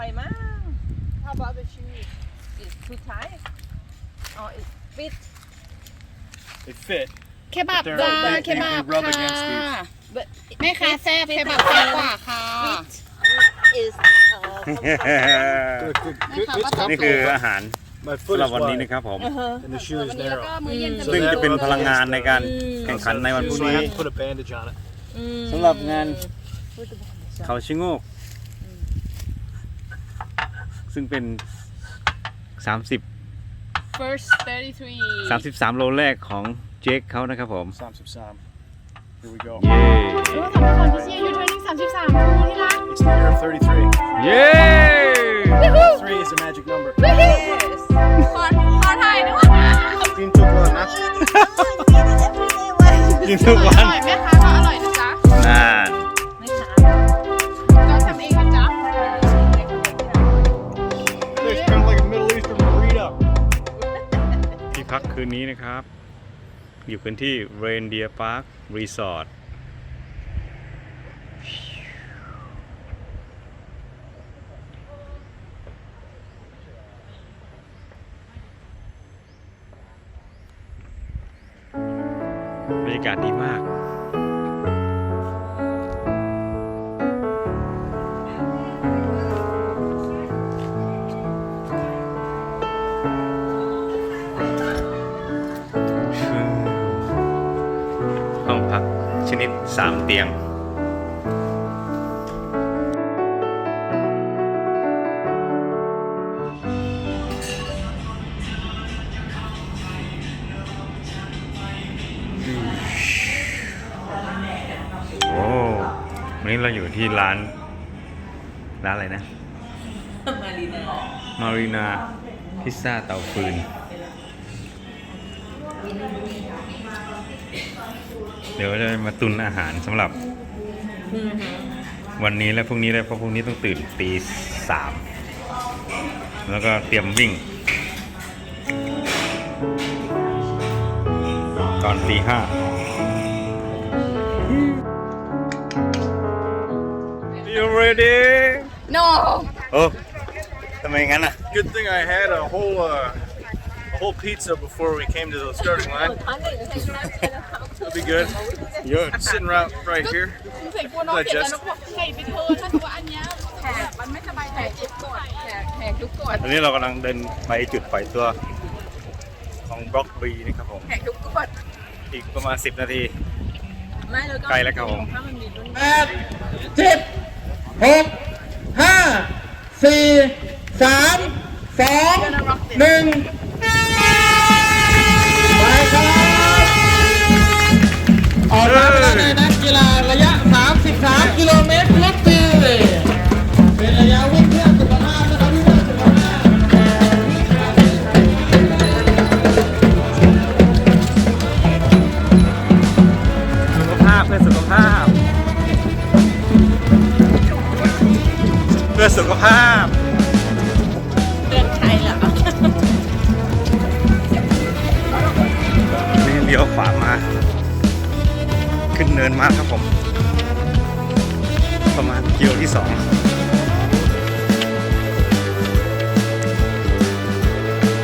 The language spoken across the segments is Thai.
ไปมั้ง How about the shoes? it's too tight or it fit They fit. เคบับ They're- จ้า they- เคบับ they rub ค่ะ against these. but แม่ค้าแซ่บเคบับแซ่บกว่าค่ะ fit is uh, Good, good, good, how good about stuff. นี่คืออาหาร My foot สำหรับ is วันนี้ wide นะครับผม uh-huh. and the shoe วัน is นี้แล้วก็ narrow. มื้อเย็นจะซึ่งมีจะเป็นพลังงานในการอืมแข่งขันในวันพรุ่ง So I นี้ have to put a bandage on it. สำหรับงานเขาชิโงก ซึ่งเป็น 30 first 33 33 โลแรกของเจคเขานะครับผม Sam, Sam, Sam. Here we go. เย้ โอ้สำหรับคนที่เชียร์ยูทูบ33ดูที่รัก It's the year of 33. เย้ Three is a magic number. yes ขอขอถ่ายด้วย Team took one, huh? กินทุกวัอน ร่อยแม่ค้าก็อร่อย คืนนี้นะครับ อยู่พื้นที่ Reindeer Park Resort เราอยู่ที่ร้าน ร้านอะไรนะ มารีนามารีนาพิซซ่าเตาฟืน เดี๋ยวจะมาตุนอาหารสำหรับวันนี้และพรุ่งนี้และเพราะพรุ่งนี้ต้องตื่นตีสามแล้วก็เตรียมวิ่ง ตอนตีห้า You ready no โอ้ทำไมงั้นอ่ะ Good thing I had a whole uh, a whole pizza before we came to the starting line. ทันเลยให้น้ำเป็นเขา That'll be good. It's sitting right right here. ใส่กลัวน้องเจ็บแล้วน้องบอกใส่ไปเถอะถ้าถือว่าอันเนี้ยแขกมันไม่สบายใจเจ็บก่อนแขกแขกทุกกด ตอนนี้เรากำลังเดินไปจุดปล่อยตัวของบล็อกบีนะครับผม แขกทุกกด อีกประมาณ 10 นาที ไม่แล้วก็ ใกล้แล้วครับผม ถ้ามันมีรุ่น แปดเจ็ด หกห้าสี่สามสองหนึ่งไปครับออกมาแล้วในนักกีฬาระยะ 33 กิโลเมตรรถปีเป็นระยะวิ่งเพื่อสุขภาพนะครับวิ่งเพื่อสุขภาพสุขภาพเพื่อสุขภาพ พื่อสุขภาพเดือนชัยเหรอนี่เลี้ยวขวามา ขึ้นเนินมาครับผม ประมาณกิโลที่สอง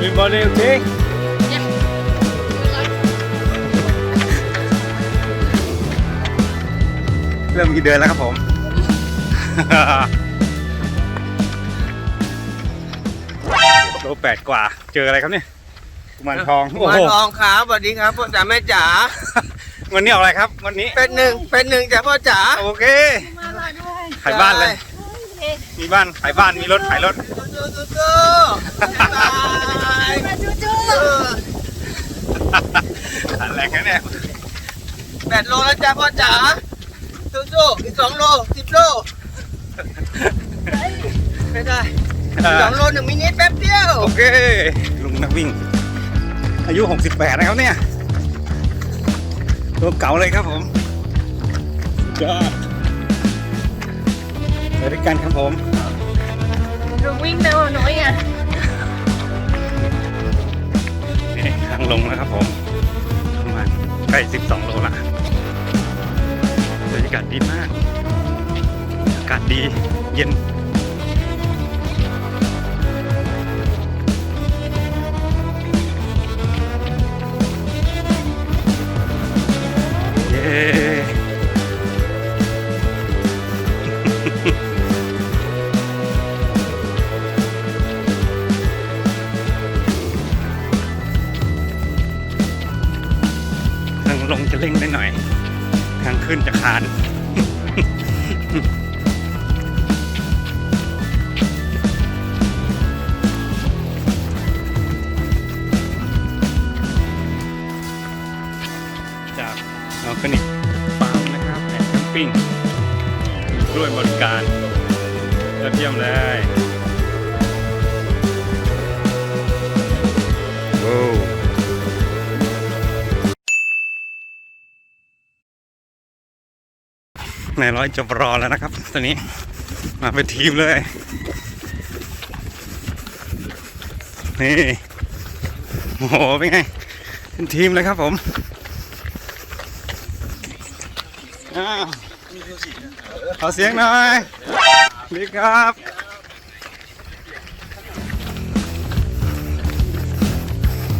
มีบอลเร็วจริงเริ่มกี่เดินแล้วครับผม โลแปดกว่า เจออะไรครับเนี่ยกุมารทองโอ้มาโหทองครับสวัสดีครับพ่อจ๋าแม่จ๋าวันนี้ออกอะไรครับวันนี้ เป็นหนึ่งเป็นหนึ่งจ้ะพ่อจ๋าโอเคขายบ้านเลย มีบ้านขายบ้านมีรถขายรถจูจูจูบายจูจูขายแรงนะเนี่ยแปดโลแล้วจ้ะพ่อจ๋าจูจูอีกสองโลสิบโลไม่ได้ สองโลหนึ่งมินิแป๊บเดียว โอเค ลุงนักวิ่ง อายุ 68 นะครับเนี่ย ตัวเก่าเลยครับผมสุดยอดไปด้วยกันครับผมลุงวิ่งเร็วหน่อยอะนี่ทางลงนะครับผมประมาณใกล้ 12 โลละบรรยากาศดีมาก อากาศดีเย็น ท ด้วยบริการยอดเยี่ยมเลยโอ้นายร้อยจบรอแล้วนะครับตอนนี้มาเป็นทีมเลย นี่โอ้โหเป็นไง เป็นทีมเลยครับผม อ้าว ขอเสียงหน่อยดีครับ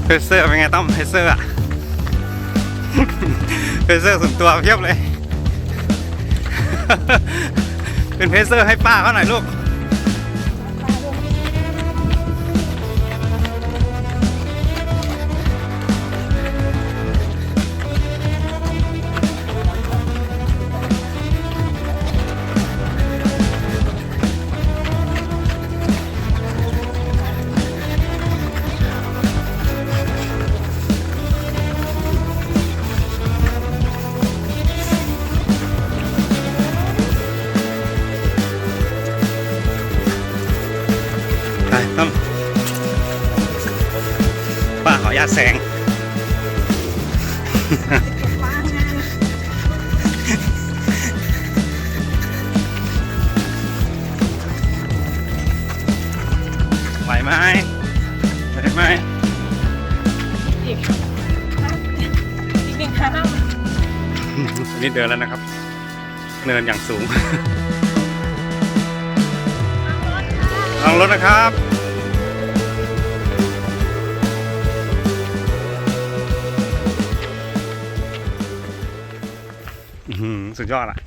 เพเซอร์เป็นไงต้อมเพเซอร์อะเพเซอร์ส่วนตัวเพียบเลย เป็นเพเซอร์ให้ป้าเขาหน่อยลูก ป้าขออนุญาตแสง ไหวไหมไหวไหมอีกอีกหนึ่งห้ามนี่เดินแล้วนะครับ เนินอย่างสูงลองรถนะครับ สุดยอดอะ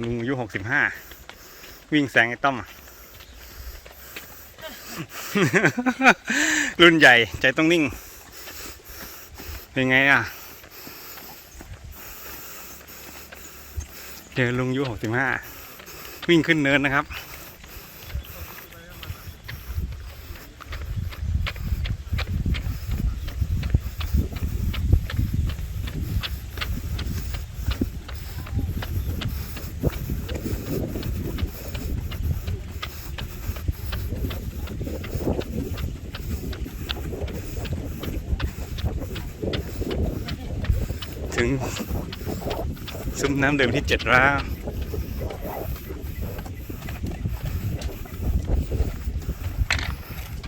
ลุงอายุหกสิบห้าวิ่งแซงไอ้ต้อมรุ่นใหญ่ใจต้องนิ่ง เป็นไงอะเจอลุงอายุหกสิบห้าวิ่งขึ้นเนินนะครับ ถึงซุ้ม น้ำเดิมที่เจ็ดแล้ว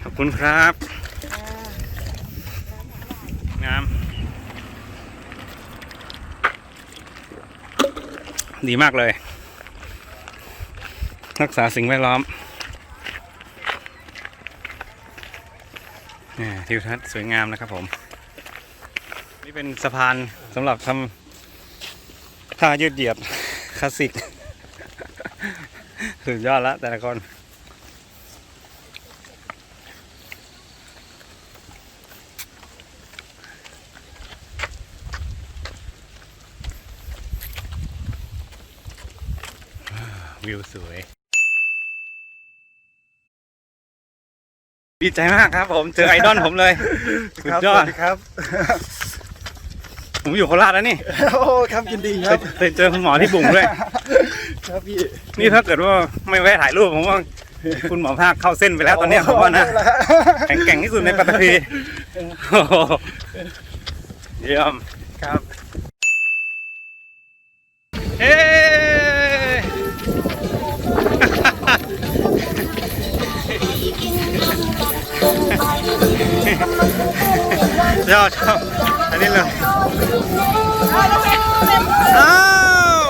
ขอบคุณครับงามดีมากเลย รักษาสิ่งแวดล้อมทิวทัศน์สวยงามนะครับผม นี่เป็นสะพานสำหรับทำ ท่ายืดเหยียดคลาสสิกสุดยอดละแต่ละคนวิวสวย ดีใจมากครับผม เจอไอดอลผมเลย สุดยอดครับ ผมอยู่โคราชแล้วนี่โอ้ครับยินดีคเครับยเคยเจอคุณหมอที่บุ่งด้วย ครับพี่นี่ถ้าเกิดว่าไม่แวะถ่ายรูปผมว่าคุณหมอภาคเข้าเส้นไปแล้วตอนเนี้ยผมว่านะแข็งแกร่งที่สุดในปัตตภีโอ้โหเยี่ยมครับเฮ้ชอบชอบอั นนี้เลยอ้าว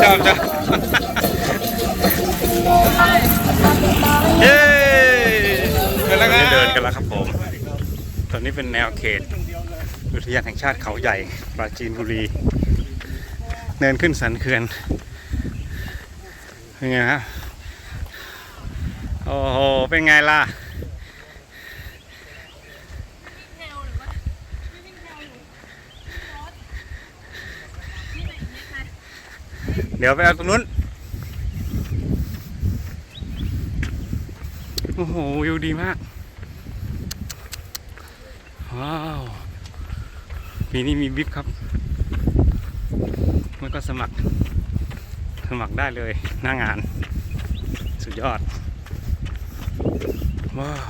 ชอบชอบเย้เดินแล้วครับเดินกันแล้วครับผมนี้เป็นแนวเขต อุทยานแห่งชาติเขาใหญ่ ปราจีนบุรี เนินขึ้นสันเขื่อนเป็นไงครับ โอ้โห เป็นไงล่ะ เดี๋ยวไปเอาตรงนู้น โอ้โห วิวดีมาก ว้าว ปีนี้มีบิ๊กครับ มันก็สมัคร สมัครได้เลยหน้างาน สุดยอด ว้าว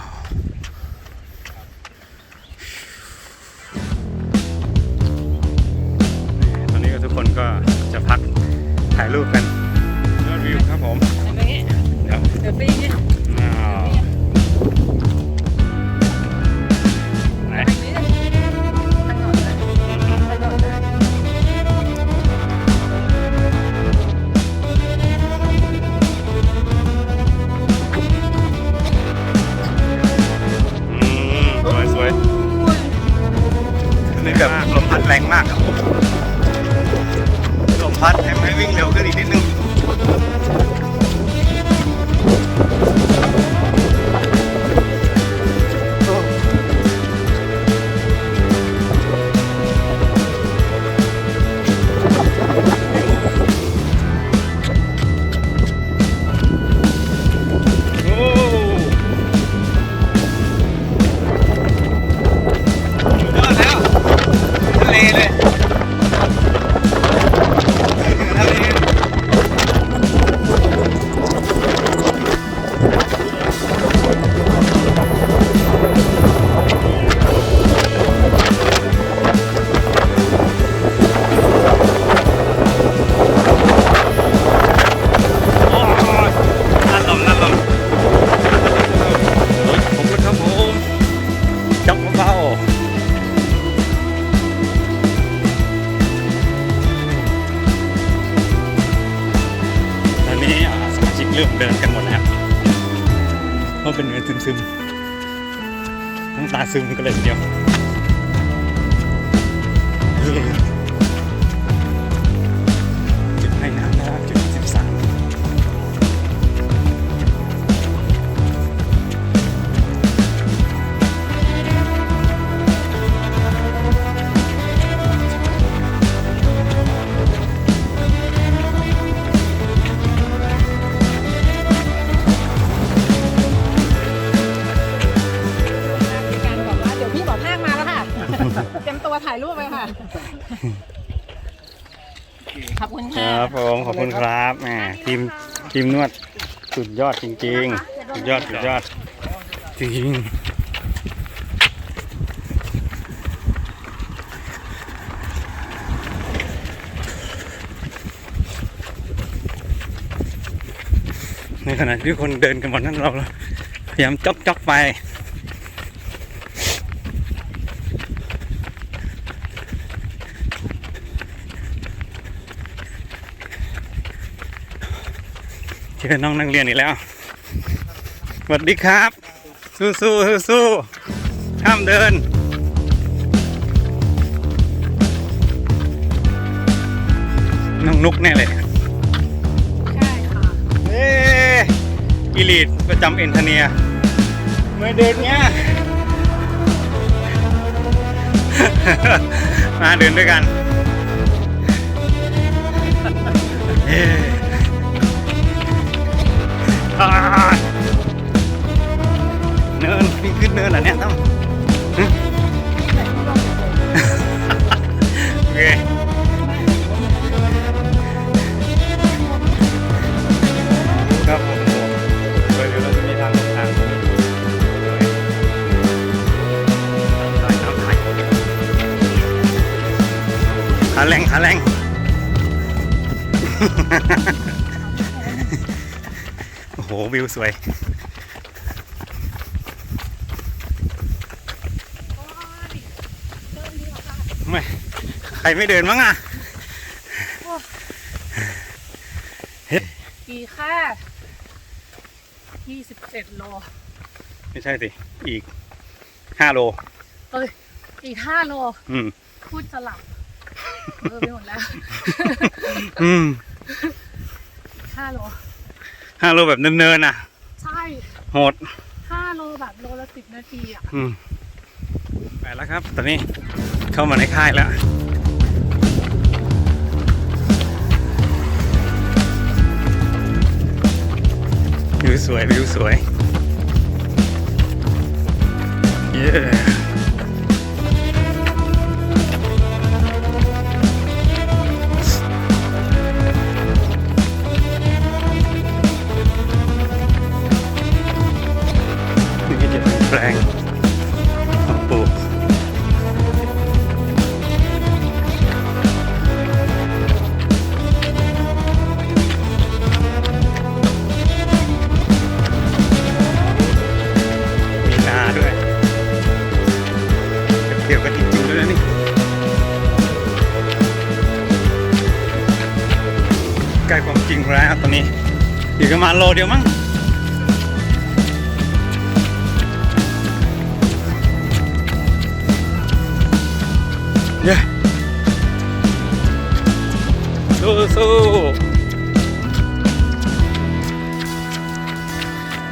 ตอนนี้ก็ทุกคนก็จะพักถ่ายรูปกันยอดวิวครับผมอะไรเงี้ยเดี๋ยวเดี๋ยวปีนี้ แบบลมพัดแรงมากครับลมพัดทำให้วิ่งเร็วขึ้นอีกนิดนึง เริ่มเดินกันหมดแล้วเพราะเป็นเนื้อซึมๆน้ำตาซึมกันเลยทีเดียว ขอบคุณคค่ะรับผมขอบคุณครับแหมทีมทีมนวดสุดยอดจริงๆสุดยอดสุดยอดจริงในขณะที่คนเดินกันหมดนั้นเราพยายามจ๊อกจ๊อกไป จอน้องนักเรียนอีกแล้ว สวัสดีครับ สู้สู้สู้สู้ห้ามเดิน น้องนุกแน่เลย ใช่ค่ะเอ๊ะอีลีดประจำเอ็นทเนียไม่เดินเนี้ย มาเดินด้วยกัน วิวสวยไม่ใครไม่เดินมั้งอะกี่ค่า27โล ไม่ใช่สิ อีกห้าโล เอ้ย อีกห้าโล อืม พูดสลับ เออไปหมดแล้ว อืมห้าโล ห้าโลแบบเนินๆน่ะ ใช่โหด ห้าโลแบบโลละสิบนาทีอะ อืมไปแล้วครับ ตอนนี้เข้ามาในค่ายแล้ววิวสวยวิวสวย เย้ แปลงปลูกมีนาด้วยเกี่ยวกับจริงๆด้วยนะนี่ ใกล้ความจริงแล้วตอนนี้อีกประมาณโลเดียวมั้ง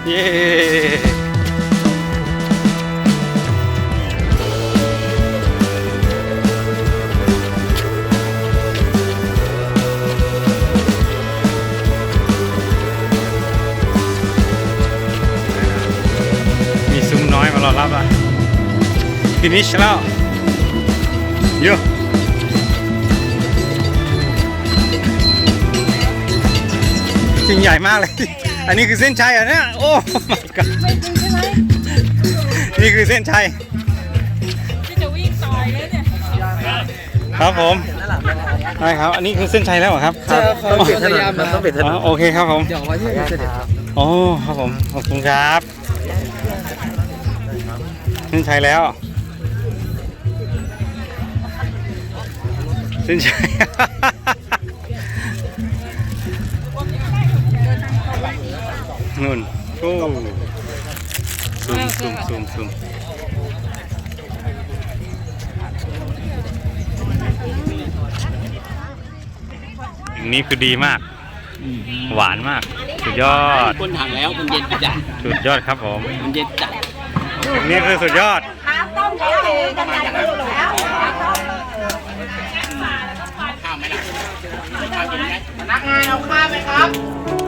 เย้มีซุ้มน้อยมารอรับอะฟินิชแล้วเยอะจริงใหญ่มากเลย อันนี้คือเส้นชัยเหรอะเนี่ยโอ้ my god ไม่จริงใช่ไหมนี่คือเส้นชัยที่จะวิ่งต่อยเลยเนี่ยครับผมได้ครับ อันนี้คือเส้นชัยแล้วเหรอครับต้องเปลี่ยนถนนมันต้องเปลี่ยนถนอ๋อนโอเคครับผมเดี๋ยวไว้ที่เสด็จโอ้ครับผมขอบคุณครับเส้นชัยแล้วเส้นชัย นู่นโอ้ซูมซูมซูมซูมอย่างนี้คือดีมาก หวานมาก สุดยอด คนถังแล้วมันเย็นจัดสุดยอดครับผม มันเย็นจัดนี่คือสุดยอดพนักงานเอาข้าวไหมครับ